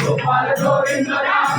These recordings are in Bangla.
Gopal Govinda Ram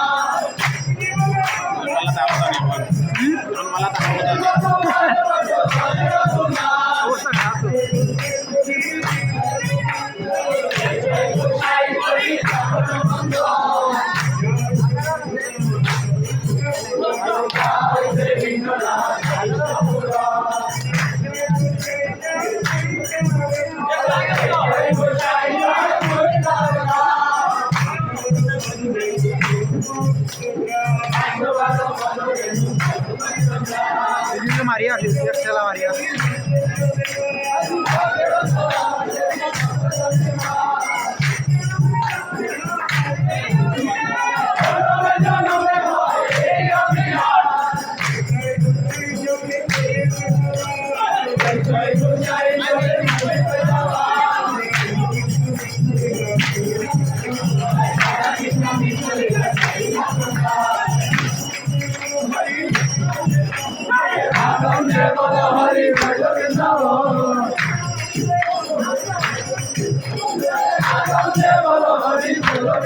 María, Dios la